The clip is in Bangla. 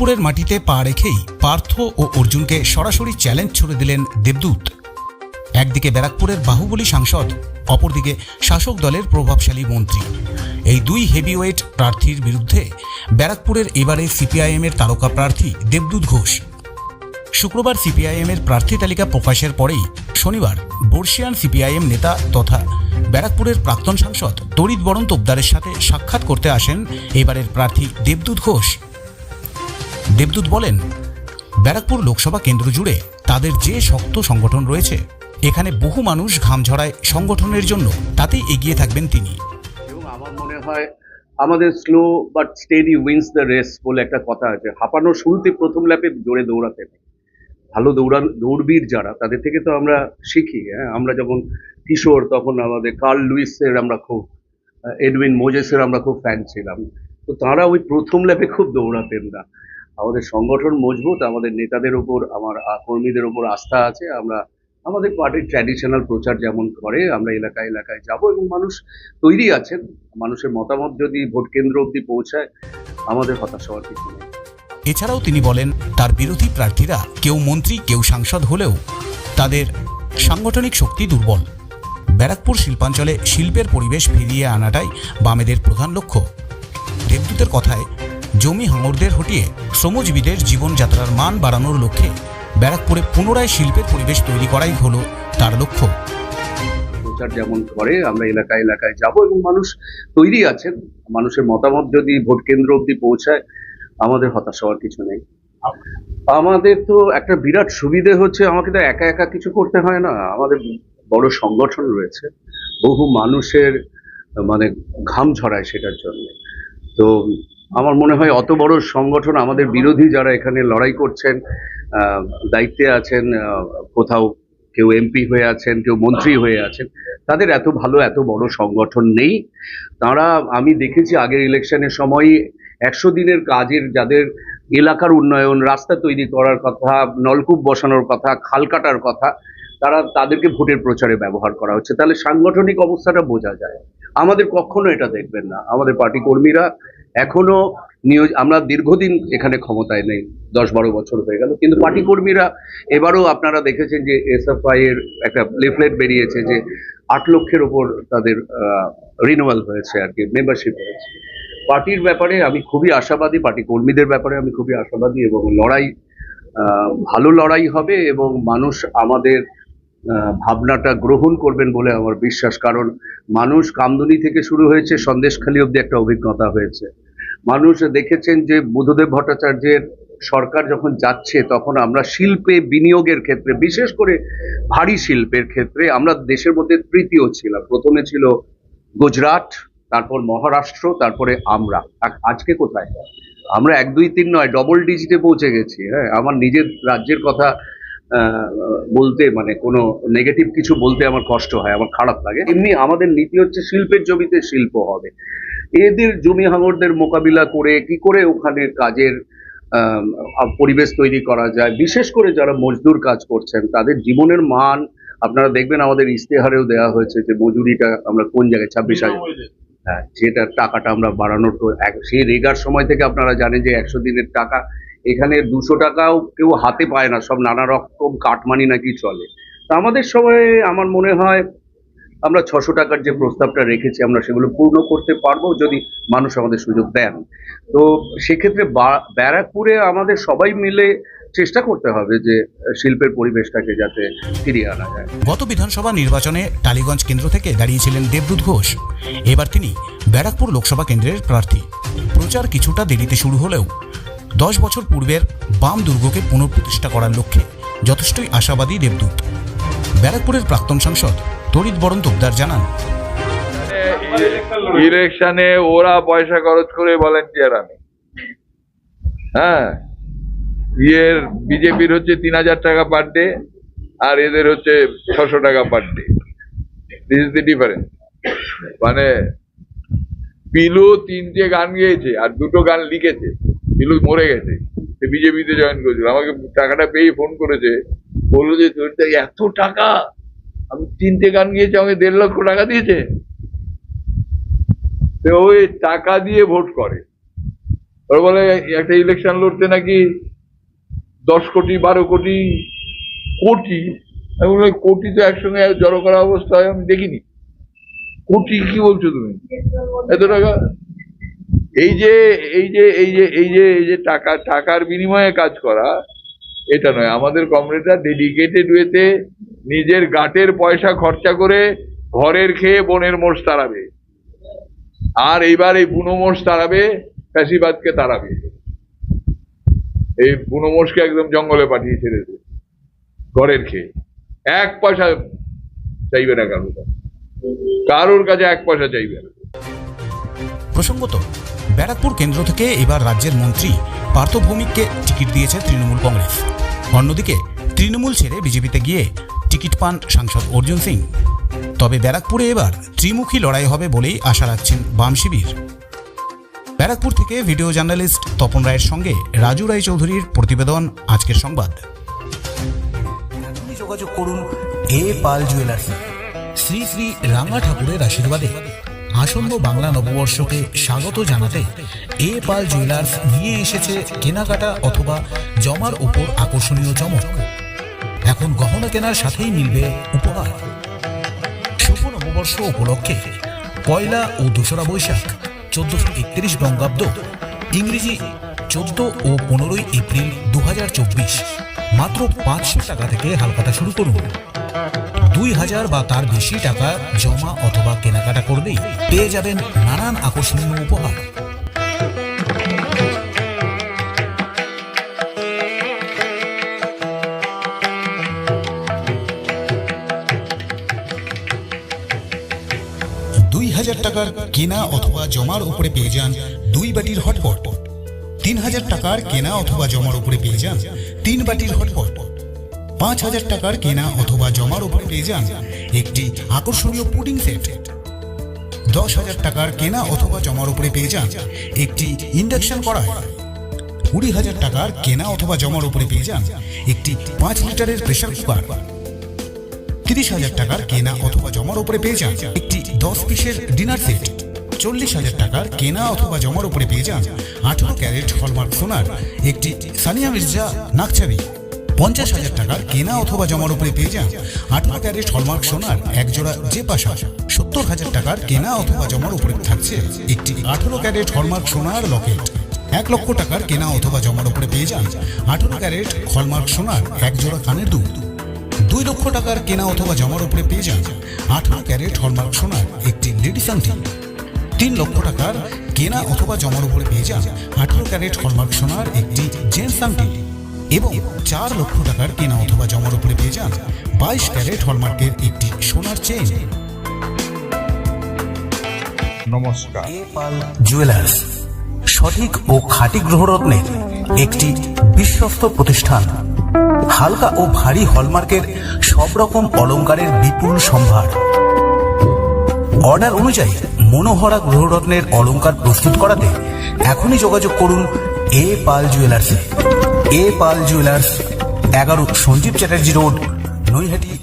ব্যারাকপুরের মাটিতে পা রেখেই পার্থ ও অর্জুনকে সরাসরি চ্যালেঞ্জ ছুড়ে দিলেন দেবদূত। একদিকে ব্যারাকপুরের বাহুবলী সাংসদ, অপরদিকে শাসক দলের প্রভাবশালী মন্ত্রী। এই দুই হেভিওয়েট প্রার্থীর বিরুদ্ধে ব্যারাকপুরের এবারে সিপিআইএমের তারকা প্রার্থী দেবদূত ঘোষ। শুক্রবার সিপিআইএমের প্রার্থী তালিকা প্রকাশের পরেই শনিবার বর্ষিয়ান সিপিআইএম নেতা তথা ব্যারাকপুরের প্রাক্তন সাংসদ তরিত বরণ তোপদারের সাথে সাক্ষাৎ করতে আসেন এবারের প্রার্থী দেবদূত ঘোষ। দেবদূত বলেন, ব্যারাকপুর লোকসভা কেন্দ্র জুড়ে তাদের যে শক্ত সংগঠন রয়েছে, এখানে বহু মানুষ ঘাম ঝরায় সংগঠনের জন্য তাতেই এগিয়ে থাকবেন তিনি। এবং আমার মনে হয় আমাদের slow but steady wins the race বলে একটা কথা আছে। হাঁপানোর শুরুতে প্রথম ল্যাপে জোরে দৌড়াতে নেই। ভালো দৌড়ান, দৌড়বীর যারা, তাদের থেকে তো আমরা শিখি হ্যাঁ? আমরা যখন কিশোর, তখন আমাদের কার্ল লুইসের আমরা খুব এডউইন মোজেসের আমরা খুব ফ্যান ছিলাম। তো তারা ওই প্রথম ল্যাপে খুব দৌড়াতেন না। আমাদের সংগঠন মজবুত, আমাদের নেতাদের ওপর আমার কর্মীদের ওপর আস্থা আছে। আমরা, আমাদের পার্টির ট্র্যাডিশনাল প্রচার যেমন করে, আমরা এলাকায় এলাকায় যাব এবং মানুষ তৈরি আছেন। মানুষের মতামত যদি ভোট কেন্দ্র অবধি পৌঁছায়, আমাদের হতাশ হওয়ার কিছু নেই। এছাড়াও তিনি বলেন, তার বিরোধী প্রার্থীরা কেউ মন্ত্রী, কেউ সাংসদ হলেও তাদের সাংগঠনিক শক্তি দুর্বল। ব্যারাকপুর শিল্পাঞ্চলে শিল্পের পরিবেশ ফিরিয়ে আনাটাই বামেদের প্রধান লক্ষ্য। দেবদূতের কথায় জমি হাঙরদের হটিয়ে শ্রমজীবীদের জীবনযাত্রার মান বাড়ানোর লক্ষ্যে ব্যারাকপুরে পুনরায় শিল্পের পরিবেশ তৈরি করাই হলো তার লক্ষ্য। প্রচার যেমন করে, আমরা এলাকায় এলাকায় যাব এবং মানুষ তৈরি আছেন। মানুষের মতামত যদি ভোট কেন্দ্র অবধি পৌঁছায়, আমাদের হতাশ হওয়ার কিছু নেই। আমাদের তো একটা বিরাট সুবিধে হচ্ছে, আমাকে তো একা একা কিছু করতে হয় না। আমাদের বড় সংগঠন রয়েছে, বহু মানুষের মানে ঘাম ঝরায় সেটার জন্য। তো আমার মনে হয় অত বড় সংগঠন আমাদের বিরোধী যারা এখানে লড়াই করছেন দায়িত্বে আছেন কোথাও কেউ এমপি হয়ে আছেন, কেউ মন্ত্রী হয়ে আছেন, তাদের এত ভালো, এত বড় সংগঠন নেই। তারা, আমি দেখেছি আগের ইলেকশনের সময় একশো দিনের কাজের যাদের এলাকার উন্নয়ন, রাস্তা তৈরি করার কথা, নলকূপ বসানোর কথা, খাল কাটার কথা, তারা তাদেরকে ভোটের প্রচারে ব্যবহার করা হচ্ছে। তাহলে সাংগঠনিক অবস্থাটা বোঝা যায়। আমাদের কখনো এটা দেখবেন না। আমাদের পার্টি কর্মীরা এখনও নিয়োজ, আমরা দীর্ঘদিন এখানে ক্ষমতায় নেই দশ বারো বছর হয়ে গেল। কিন্তু পার্টি কর্মীরা এবারও আপনারা দেখেছেন যে এসএফআই এর একটা লিফলেট বেরিয়েছে যে আট লক্ষের ওপর তাদের রিনুয়াল হয়েছে আর কি মেম্বারশিপ হয়েছে। পার্টির ব্যাপারে আমি খুবই আশাবাদী পার্টি কর্মীদের ব্যাপারে আমি খুবই আশাবাদী এবং লড়াই ভালো লড়াই হবে এবং মানুষ আমাদের ভাবনাটা গ্রহণ করবেন বলে আমার বিশ্বাস। কারণ মানুষ কামদুনি থেকে শুরু হয়েছে, সন্দেশখালী অব্দি একটা অভিজ্ঞতা হয়েছে। মানুষ দেখেছেন যে বুধদেব ভট্টাচার্যের সরকার যখন যাচ্ছে, তখন আমরা শিল্পে বিনিয়োগের ক্ষেত্রে, বিশেষ করে ভারী শিল্পের ক্ষেত্রে, আমরা দেশের মধ্যে তৃতীয় ছিলাম। প্রথমে ছিল গুজরাট, তারপর মহারাষ্ট্র, তারপরে আমরা। আজকে কোথায়? আমরা এক দুই তিন নয় ডবল ডিজিটে পৌঁছে গেছি। হ্যাঁ আমার নিজের রাজ্যের কথা বলতে মানে কোনো নেগেটিভ কিছু বলতে আমার কষ্ট হয় আমার খারাপ লাগে। এমনি আমাদের নীতি হচ্ছে শিল্পের জমিতে শিল্প হবে। এদের জমি হাঙরদের মোকাবিলা করে কি করে ওখানে কাজের পরিবেশ তৈরি করা যায় বিশেষ করে যারা মজদুর কাজ করছেন তাদের জীবনের মান আপনারা দেখবেন আমাদের ইশতেহারেও দেওয়া হয়েছে যে মজুরিটা আমরা কোন জায়গায় ছাব্বিশ হাজার। হ্যাঁ যেটা টাকাটা আমরা বাড়ানোর সেই রেগার সময় থেকে আপনারা জানেন যে একশো দিনের টাকা এখানে দুশো টাকাও কেউ হাতে পায় না, সব নানা রকম কাটমানি নাকি চলে। তা আমাদের সময় আমার মনে হয় আমরা ছশো টাকার যে প্রস্তাবটা রেখেছি, আমরা সেগুলো পূর্ণ করতে পারব যদি মানুষ আমাদের সুযোগ দেন। তো সেক্ষেত্রে ব্যারাকপুরে আমাদের সবাই মিলে চেষ্টা করতে হবে যে শিল্পের পরিবেশটাকে যাতে ফিরিয়ে আনা যায়। গত বিধানসভা নির্বাচনে টালিগঞ্জ কেন্দ্র থেকে দাঁড়িয়েছিলেন দেবদূত ঘোষ। এবার তিনি ব্যারাকপুর লোকসভা কেন্দ্রের প্রার্থী। প্রচার কিছুটা দেরিতে শুরু হলেও দশ বছর পূর্বের বাম দুর্গকে পুনঃপ্রতিষ্ঠা করার লক্ষ্যে যথেষ্টই আশাবাদী দেবদূত। ব্যারাকপুরের প্রাক্তন সাংসদ তরিত বরণ তোপদার জানান। ইলেকশনে ওরা পয়সা খরচ করে ভলেন্টিয়ার আনে হ্যাঁ ইয়ের বিজেপির হচ্ছে তিন হাজার টাকা পার ডে আর এদের হচ্ছে ছশো টাকা per day this is the difference মানে পিলু তিনটে গান গেয়েছে আর দুটো গান লিখেছে। পিলু মরে গেছে। সে বিজেপিতে জয়েন করেছিল। আমাকে টাকাটা পেয়ে ফোন করেছে। বলল যে তোর এত টাকা আমি তিনটে গান গিয়েছি আমাকে দেড় লক্ষ টাকা দিয়েছে। তো ওই টাকা দিয়ে ভোট করে। ওরা বলে একটা ইলেকশন লড়তে নাকি দশ কোটি বারো কোটি কোটি? আমি বলি, কোটি তো একসঙ্গে জড়ো করা অবস্থা হয় আমি দেখিনি। কোটি কি বলছো তুমি? এত টাকা? এই যে এই যে এই যে এই যে এই যে টাকা, টাকার বিনিময়ে কাজ করা, এটা নয়। আমাদের কমরেডরা ডেডিকেটেড ওয়েতে নিজের গাটের পয়সা খরচা করে ঘরের খেয়ে বনের মোষ তাড়াবে। আর এইবার এই বুনো মোষ তাড়াবে, ফ্যাসিবাদকে তাড়াবে। এই বুনো মোষকে একদম জঙ্গলে পাঠিয়ে ছেড়ে দেবে, ঘরের খেয়ে। এক পয়সা চাইবে না কারোর। কারোর কাছে এক পয়সা চাইবে না। প্রসঙ্গত ব্যারাকপুর কেন্দ্র থেকে এবার রাজ্যের মন্ত্রী পার্থ ভৌমিককে টিকিট দিয়েছে তৃণমূল কংগ্রেস। অন্যদিকে, তৃণমূল ছেড়ে বিজেপিতে গিয়ে টিকিট পান সাংসদ অর্জুন সিং। তবে ব্যারাকপুরে এবার ত্রিমুখী লড়াই হবে বলেই আশা রাখছেন বাম শিবির। ব্যারাকপুর থেকে ভিডিও জার্নালিস্ট তপন রায়ের সঙ্গে রাজু রায় চৌধুরীর প্রতিবেদন, আজকের সংবাদ। যোগাযোগ করুন এ পাল জুয়েলার্স। শ্রী শ্রী রাঙা ঠাকুরের আশীর্বাদে আসন্ন বাংলা নববর্ষকে স্বাগত জানাতে এ পাল জুয়েলার্স নিয়ে এসেছে কেনাকাটা অথবা জমার উপর আকর্ষণীয় চমক। এখন গহনা কেনার সাথেই মিলবে উপহার। শুভ নববর্ষ উপলক্ষে পয়লা ও দোসরা বৈশাখ চোদ্দশো একত্রিশ বঙ্গাব্দ, ইংরেজি চোদ্দ ও পনেরোই এপ্রিল দু হাজার চব্বিশ। মাত্র পাঁচশো টাকা থেকে হালকাটা শুরু করুন। দুই হাজার বা তার বেশি টাকা জমা অথবা কেনাকাটা করলেই পেয়ে যাবেন নানান আকর্ষণীয় উপহার। দুই হাজার টাকার কেনা অথবা জমার উপরে পেয়ে যান দুই বাটির হটপট। তিন হাজার টাকার কেনা অথবা জমার উপরে পেয়ে যান তিন বাটির হটপট। পাঁচ হাজার টাকার কেনা অথবা জমার উপরে পেয়ে যান একটি আকর্ষণীয় পুডিং সেট। দশ হাজার টাকার কেনা অথবা জমার উপরে পেয়ে যান একটি ইন্ডাকশন কড়াই। কুড়ি হাজার টাকার কেনা অথবা জমার উপরে পেয়ে যান একটি পাঁচ লিটারের প্রেসার কুকার। তিরিশ হাজার টাকার কেনা অথবা জমার উপরে পেয়ে যান একটি দশ পিসের ডিনার সেট। চল্লিশ হাজার টাকার কেনা অথবা জমার উপরে পেয়ে যান আঠারো ক্যারেট হলমার্ক সোনার একটি সানিয়া মির্জা নাকছাবি পঞ্চাশ হাজার টাকার কেনা অথবা জমার উপরে পেয়ে যান আঠারো ক্যারেট হলমার্ক সোনার একজোড়া যে পাশা। সত্তর হাজার টাকার কেনা অথবা জমার উপরে থাকছে একটি আঠারো ক্যারেট হলমার্ক সোনার লকেট। এক লক্ষ টাকার কেনা অথবা জমার উপরে পেয়ে যান আঠারো ক্যারেট হলমার্ক সোনার একজোড়া কানের দুল। দুই লক্ষ টাকার কেনা অথবা জমার উপরে পেয়ে যান আঠারো ক্যারেট হলমার্ক সোনার একটি লেডিস আংটি তিন লক্ষ টাকার কেনা অথবা জমার উপরে পেয়ে যান আঠারো ক্যারেট হলমার্ক সোনার একটি জেন্টস আংটি এবং চার লক্ষ টাকার কেনা অথবা জমার উপরে পেয়ে যান বাইশ ক্যারেট হলমার্কের একটি সোনার চেইন। নমস্কার। জুয়েলার্স সঠিক ও খাঁটি গ্রহরত্নের একটি বিশ্বস্ত প্রতিষ্ঠান। হালকা ও ভারী হলমার্কের সব রকম অলংকারের বিপুল সম্ভার। অর্ডার অনুযায়ী মনোহরা গ্রহরত্নের অলংকার প্রস্তুত করাতে এখনই যোগাযোগ করুন A Pal জুয়েলার্সে। A Pal jewellers এগারো সঞ্জীব চ্যাটার্জি রোড নৈহাটি।